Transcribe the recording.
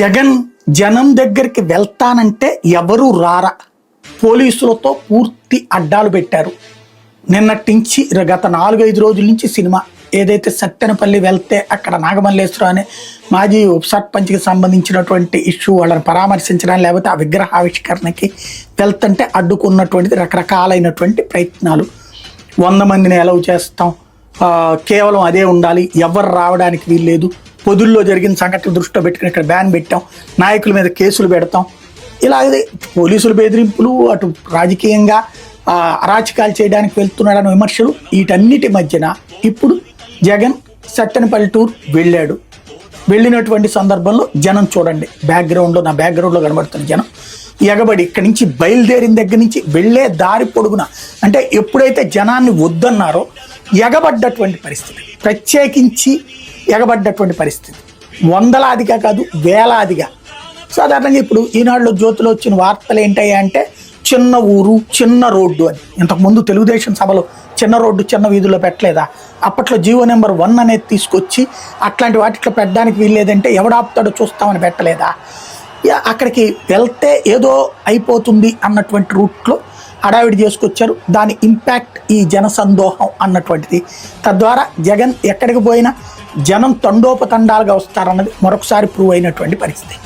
జగన్ జనం దగ్గరికి వెళ్తానంటే ఎవరు రారా. పోలీసులతో పూర్తి అడ్డాలు పెట్టారు. నిన్నటించి గత నాలుగైదు రోజుల నుంచి సినిమా ఏదైతే సత్తెనపల్లి వెళ్తే అక్కడ నాగమల్లేశ్వరం అనే మాజీ ఉప సర్పంచ్కి సంబంధించినటువంటి ఇష్యూ వాళ్ళని పరామర్శించడం లేకపోతే ఆ విగ్రహావిష్కరణకి వెళ్తుంటే అడ్డుకున్నటువంటిది రకరకాలైనటువంటి ప్రయత్నాలు. వంద మందిని ఎలవ్ చేస్తాం. కేవలం అదే ఉండాలి. ఎవరు రావడానికి వీల్లేదు. పొదుల్లో జరిగిన సంఘటన దృష్టిలో పెట్టుకుని ఇక్కడ బ్యాన్ పెట్టాం. నాయకుల మీద కేసులు పెడతాం. ఇలా పోలీసులు పోలీసుల బెదిరింపులు అటు రాజకీయంగా అరాచకాలు చేయడానికి వెళ్తున్నాడన్న విమర్శలు వీటన్నిటి మధ్యన ఇప్పుడు జగన్ సత్తెనపల్లి టూర్ వెళ్ళాడు. వెళ్ళినటువంటి సందర్భంలో జనం చూడండి. బ్యాక్గ్రౌండ్లో నా బ్యాక్గ్రౌండ్లో కనబడుతున్న జనం. ఎగబడి ఇక్కడి నుంచి బయలుదేరిన దగ్గర నుంచి వెళ్ళే దారి పొడుగున అంటే ఎప్పుడైతే జనాన్ని వద్దన్నారో ఎగబడ్డటువంటి పరిస్థితి. ప్రత్యేకించి ఎగబడ్డటువంటి పరిస్థితి. వందలాదిగా కాదు వేలాదిగా. సాధారణంగా ఇప్పుడు ఈనాడులో జ్యోతిలో వచ్చిన వార్తలు ఏంటయ్యా అంటే చిన్న ఊరు చిన్న రోడ్డు అని. ఇంతకుముందు తెలుగుదేశం సభలో చిన్న రోడ్డు చిన్న వీధుల్లో పెట్టలేదా? అప్పట్లో జీవో నెంబర్ వన్ అనేది తీసుకొచ్చి అట్లాంటి వాటిలో పెట్టడానికి వీల్లేదంటే ఎవడాపుతాడో చూస్తామని పెట్టలేదా? యా, అక్కడికి వెళ్తే ఏదో అయిపోతుంది అన్నటువంటి రూట్లో హడావిడి చేసుకొచ్చారు. దాని ఇంపాక్ట్ ఈ జనసందోహం అన్నటువంటిది. తద్వారా జగన్ ఎక్కడికి పోయినా జనం తండోపతండాలుగా వస్తారన్నది మరొకసారి ప్రూవ్ అయినటువంటి పరిస్థితి.